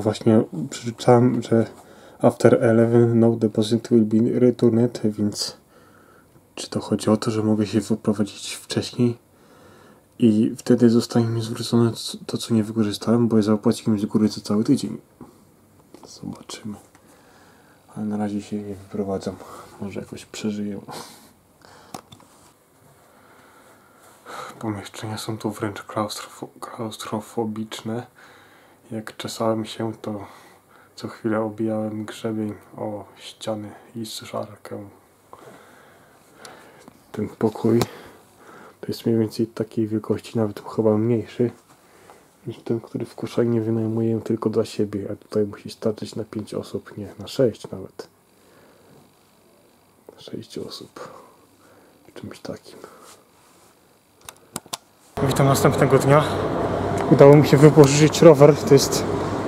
bo właśnie przeczytałem, że after 11 no deposit will be returned, więc czy to chodzi o to, że mogę się wyprowadzić wcześniej i wtedy zostanie mi zwrócone to, co nie wykorzystałem, bo ja zapłaciłem z góry za cały tydzień. Zobaczymy. Ale na razie się nie wyprowadzam. Może jakoś przeżyję. Pomieszczenia są tu wręcz klaustrof klaustrofobiczne. Jak czesałem się, to co chwilę obijałem grzebień o ściany i suszarkę. Ten pokój to jest mniej więcej takiej wielkości, nawet chyba mniejszy niż ten, który w Koszalinie wynajmuję tylko dla siebie, a tutaj musi starczyć na 5 osób, nie, na 6 nawet. 6 osób. Czymś takim. Witam następnego dnia. Udało mi się wypożyczyć rower. To jest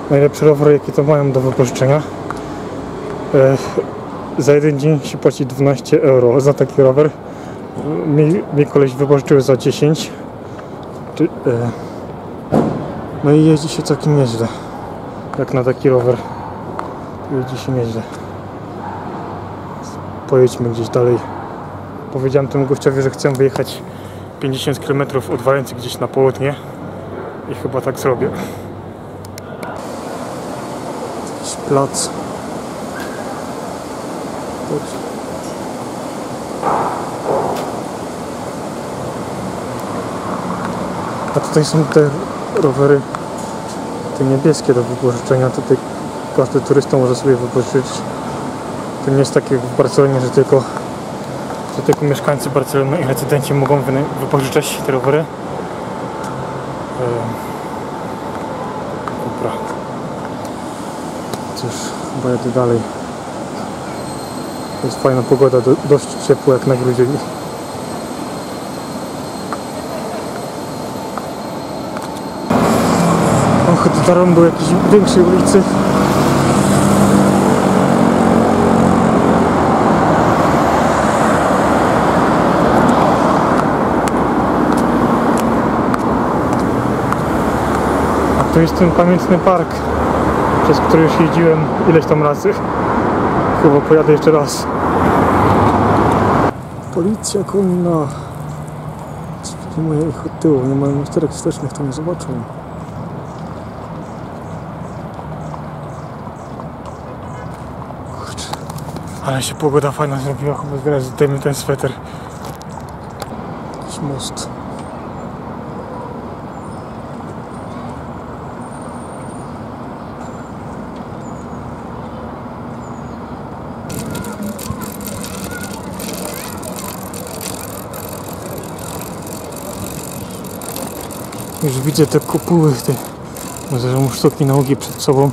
najlepszy rower, jaki to mają do wypożyczenia. E, za jeden dzień się płaci 12 euro za taki rower. Mi, mi koleś wypożyczył za 10. Czy, e, no i jeździ się całkiem nieźle. Jak na taki rower. Jeździ się nieźle. Pojedźmy gdzieś dalej. Powiedziałem temu gościowi, że chcę wyjechać 50 km od Walencji gdzieś na południe. I chyba tak zrobię. Jakiś plac. A tutaj są te rowery, te niebieskie do wypożyczenia. Tutaj każdy turysta może sobie wypożyczyć. To nie jest tak jak w Barcelonie, że tylko, że tylko mieszkańcy Barcelony i rezydenci mogą wypożyczać te rowery. Dobra. Cóż, chyba jadę dalej. Jest fajna pogoda, do, dość ciepło jak na grudzień. Och, dotarłem do jakiejś większej ulicy. To jest ten pamiętny park, przez który już jeździłem ileś tam razy. Chyba pojadę jeszcze raz. Policja konna. Nie mają ich od tyłu, nie mają lusterek wstecznych, to nie zobaczą. Kurczę. Ale się pogoda fajna zrobiła, chyba zdejmę ten sweter. Jakiś most. Już widzę te kopuły, te Muzeum Sztuki Nauki przed sobą.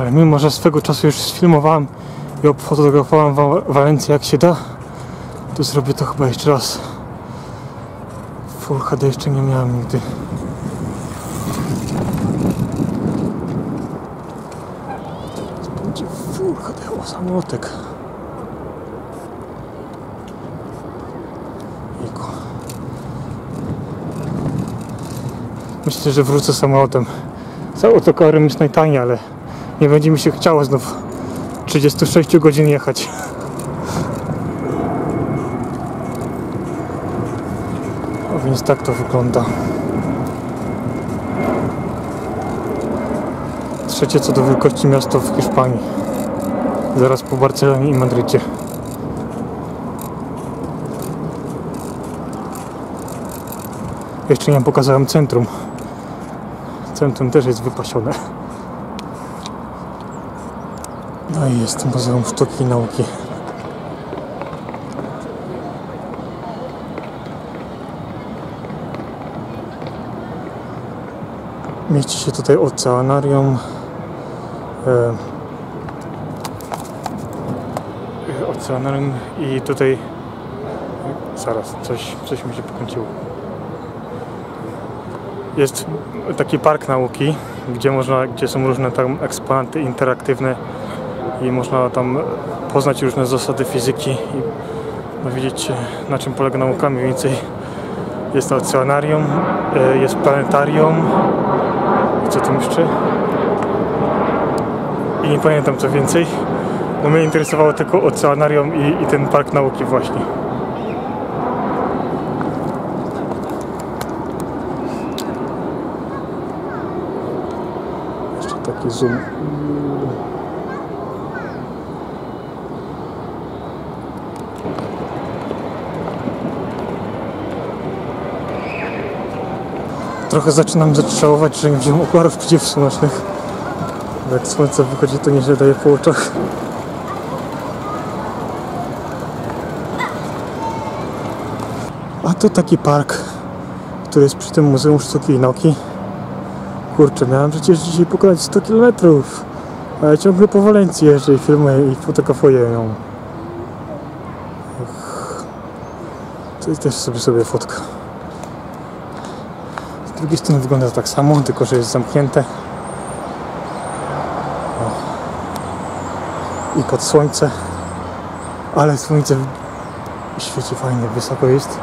Ale mimo, że swego czasu już sfilmowałem i obfotografowałem Wa- Walencję jak się da, to zrobię to chyba jeszcze raz. Full HD jeszcze nie miałem nigdy. To będzie Full HD, o samolotek. Myślę, że wrócę samolotem. Z autokarem jest najtaniej, ale nie będzie mi się chciało znów 36 godzin jechać. A więc tak to wygląda. Trzecie co do wielkości miasto w Hiszpanii. Zaraz po Barcelonie i Madrycie. Jeszcze nie pokazałem centrum. Centrum też jest wypasione. No i jest Muzeum Sztuki i Nauki. Mieści się tutaj oceanarium. E, oceanarium i tutaj zaraz, coś, coś mi się pokręciło. Jest taki park nauki, gdzie można, gdzie są różne tam eksponaty interaktywne i można tam poznać różne zasady fizyki i dowiedzieć się na czym polega nauka mniej więcej. Jest oceanarium, e, jest planetarium. Co tam jeszcze? I nie pamiętam co więcej. No mnie interesowało tylko oceanarium i, i ten park nauki właśnie. Jeszcze taki zoom. Trochę zaczynam zatrzałować, że nie wziąłem okularów przeciwsłonecznych. Jak słońce wychodzi, to nieźle daje po oczach. A to taki park, który jest przy tym Muzeum Sztuki i Nauki. Kurczę, miałem przecież dzisiaj pokonać 100 km. A ja ciągle po Walencji jeżdżę i filmuję i fotografuję ją. To też sobie sobie fotka. Drugiej strony wygląda to tak samo, tylko że jest zamknięte. O. I pod słońce. Ale słońce świeci fajnie, wysoko jest.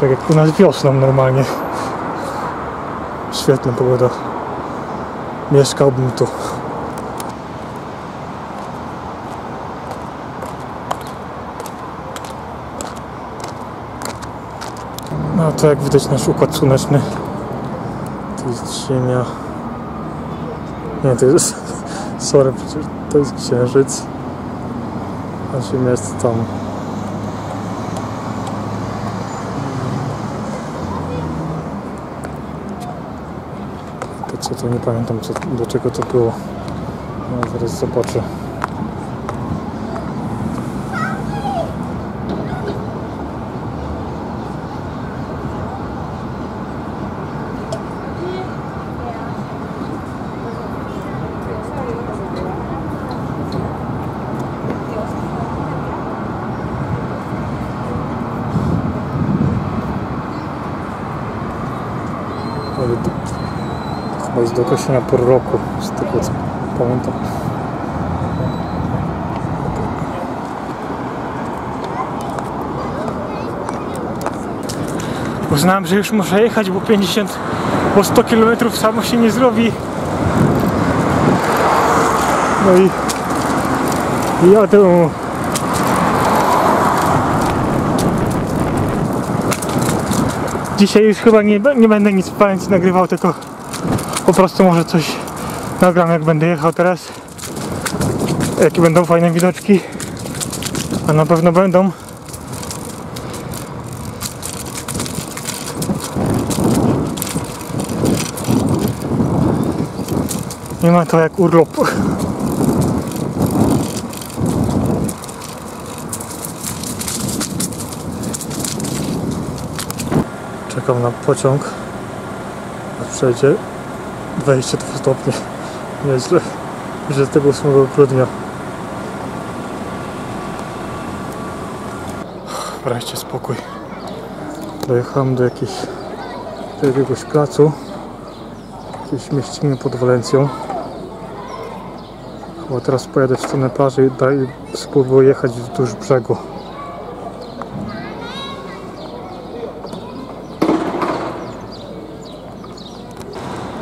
Tak jak u nas wiosną normalnie. Świetna pogoda. Mieszkałbym tu. To jak widać nasz układ słoneczny. To jest Ziemia. Nie, to jest... Sorry, to jest Księżyc. A Ziemia jest tam. To co to nie pamiętam co, do czego to było. No, zaraz zobaczę. Ale to, chyba jest do określenia roku, z tego co pamiętam. Uznałem, że już muszę jechać, bo 50, bo 100 km samo się nie zrobi. No i, jadę. Dzisiaj już chyba nie, nie będę nic pamięci nagrywał, tylko po prostu może coś nagram jak będę jechał teraz. Jakie będą fajne widoczki. A na pewno będą. Nie ma to jak urlop. Czekam na pociąg. Przejdzie 22 stopnie. Nieźle. 28 grudnia. Wreszcie spokój. Dojechałem do jakiejś do jakiegoś placu. Mieściny pod Walencją. Chyba teraz pojadę w stronę plaży i daj, spróbuję jechać wzdłuż brzegu.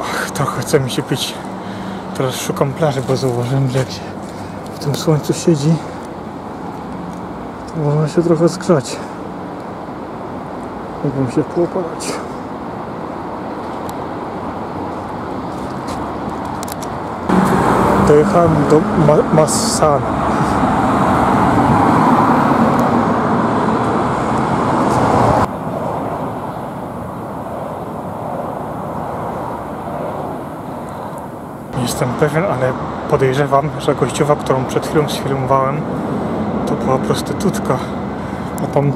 Ach, trochę chce mi się pić. Teraz szukam plaży, bo zauważyłem, że jak się w tym słońcu siedzi, to można się trochę zgrzać. Mógłbym się poopalać. Dojechałem do Ma. Jestem pewien, ale podejrzewam, że gościowa, którą przed chwilą sfilmowałem, to była prostytutka. A tam,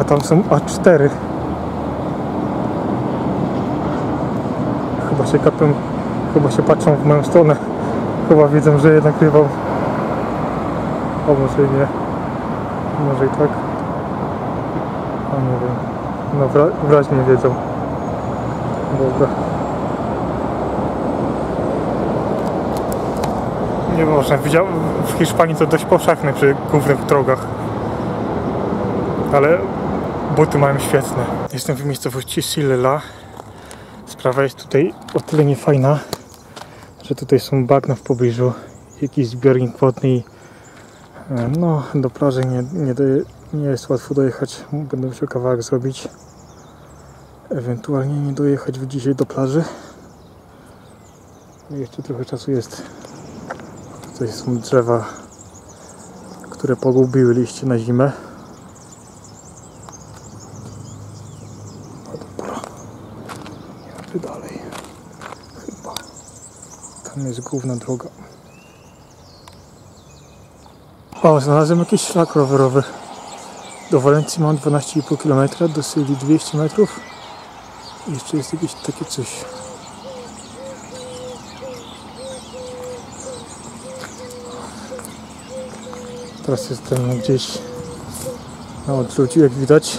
a tam są A4. Chyba się kapią, chyba się patrzą w moją stronę. Chyba widzą, że je nagrywam. O, może i nie. Może i tak. O, nie wiem. No, wyraźnie wiedzą. Dobra. Nie można. Widział, w Hiszpanii to dość powszechne przy głównych drogach. Ale buty mają świetne. Jestem w miejscowości Silela. Sprawa jest tutaj o tyle niefajna, że tutaj są bagna w pobliżu, jakiś zbiornik wodny i no, do plaży nie, nie, nie jest łatwo dojechać. Będę musiał kawałek zrobić. Ewentualnie nie dojechać dzisiaj do plaży. Jeszcze trochę czasu jest. Tutaj są drzewa, które pogubiły liście na zimę. No. Jadę dalej. Chyba. Tam jest główna droga. O, znalazłem jakiś szlak rowerowy. Do Walencji mam 12,5 km, do Sylii 200 metrów. Jeszcze jest jakieś takie coś. Teraz jestem gdzieś na odwrócił, jak widać.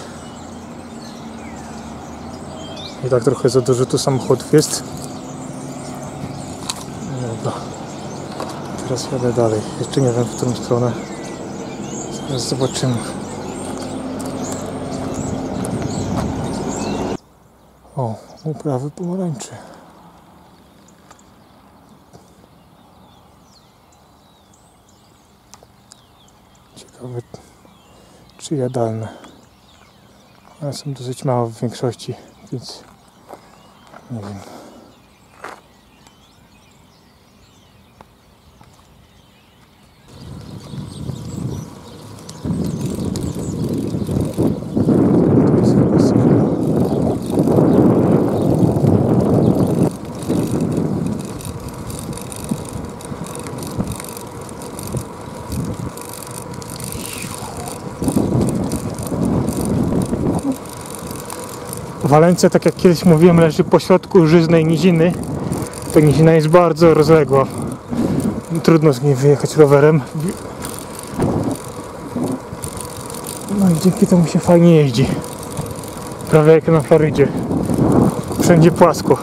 I tak trochę za dużo tu samochodów jest. Dobra. Teraz jadę dalej. Jeszcze nie wiem w którą stronę. Zaraz zobaczymy. O, uprawy pomarańczy. Ciekawe, czy jadalne. One są dosyć małe w większości, więc nie wiem. To jest chyba Sylwia. Walencja, tak jak kiedyś mówiłem, leży pośrodku żyznej niziny. Ta nizina jest bardzo rozległa. Trudno z niej wyjechać rowerem. No i dzięki temu się fajnie jeździ. Prawie jak na Florydzie. Wszędzie płasko.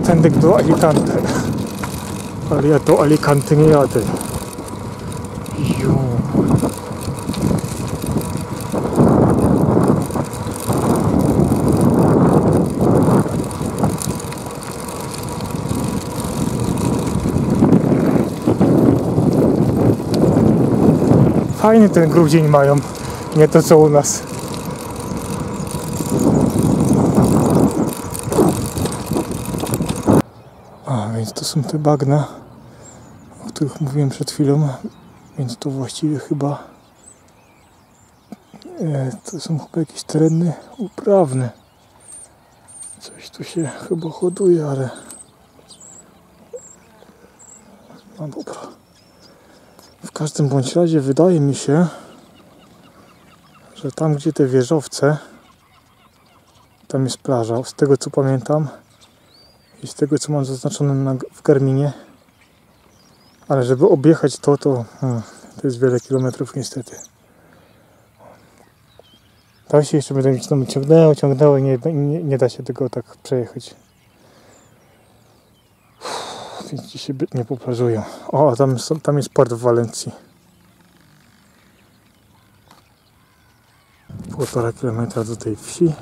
Tędy do Alicante. Ale ja do Alicante nie jadę. Ju. Fajny ten grudzień mają. Nie to co u nas. A, więc to są te bagna, o których mówiłem przed chwilą. Więc to właściwie chyba e, to są chyba jakieś tereny uprawne. Coś tu się chyba hoduje, ale no dobra. W każdym bądź razie wydaje mi się, że tam gdzie te wieżowce, tam jest plaża. Z tego co pamiętam, i z tego co mam zaznaczone na, w Garminie. Ale żeby objechać to, to, hmm, to jest wiele kilometrów niestety. Tam się jeszcze będę tam ciągnęło, ciągnęło i nie, nie, nie da się tego tak przejechać. Więc dzisiaj nie poplażują. O, tam, tam jest port w Walencji. Półtora kilometra do tej wsi.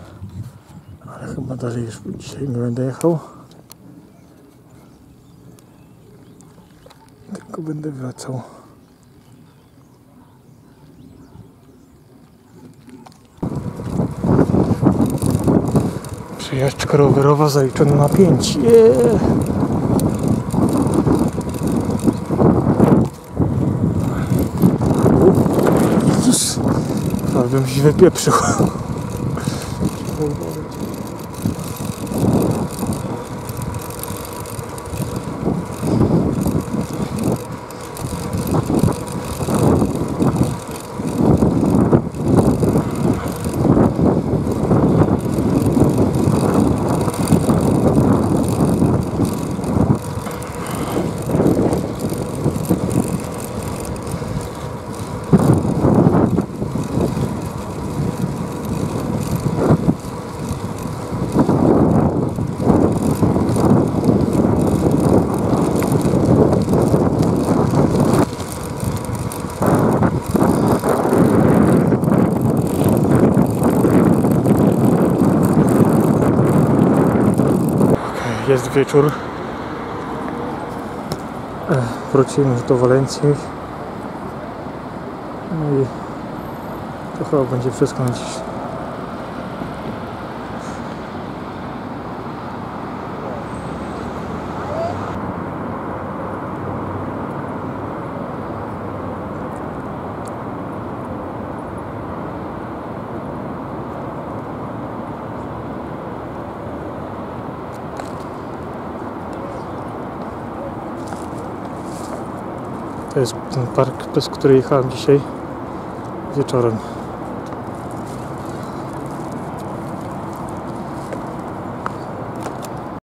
Ale chyba dalej już dzisiaj nie będę jechał. Tylko będę wracał. Przejażdżka rowerowa zaliczona na 5. Yeah. Jezus, prawie bym się wypieprzył. Jest wieczór. Wrócimy już do Walencji. No i to chyba będzie wszystko na dziś. To jest ten park, przez który jechałem dzisiaj wieczorem.